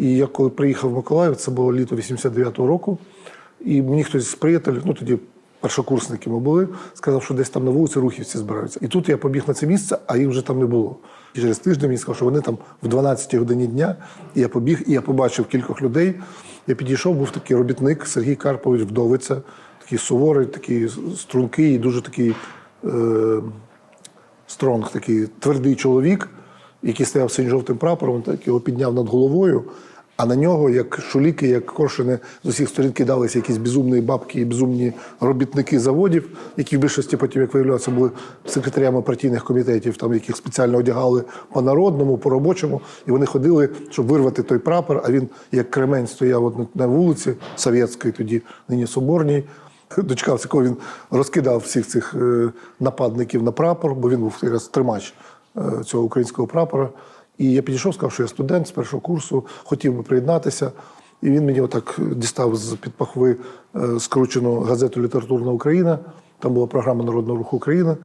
І я коли приїхав в Миколаїв, це було літо 89-го року, і мені хтось з приятелів, ну тоді першокурсники ми були, сказав, що десь там на вулиці рухівці збираються. І тут я побіг на це місце, а їх вже там не було. І через тиждень мені сказав, що вони там в 12-й годині дня. І я побіг, і я побачив кількох людей. Я підійшов, був такий робітник Сергій Карпович Вдовиця, такий суворий, такий стрункий, дуже такий. Е- стронг, такий твердий чоловік, який стояв синьо-жовтим прапором, так його підняв над головою. А на нього, як шуліки, як коршини, з усіх сторін кидалися якісь безумні бабки і безумні робітники заводів, які в більшості потім, як виявляється, були секретарями партійних комітетів, там яких спеціально одягали по народному, по робочому. І вони ходили, щоб вирвати той прапор. А він, як кремень, стояв на- вулиці Совєтської, тоді нині Соборній. Дочекався, коли він розкидав всіх цих е, нападників на прапор, бо він був якраз тримач е, цього українського прапора. І я підійшов, сказав, що я студент з першого курсу, хотів би приєднатися. І він мені отак дістав з під пахви е, скручену газету Літературна Україна. Там була програма Народного руху Україна.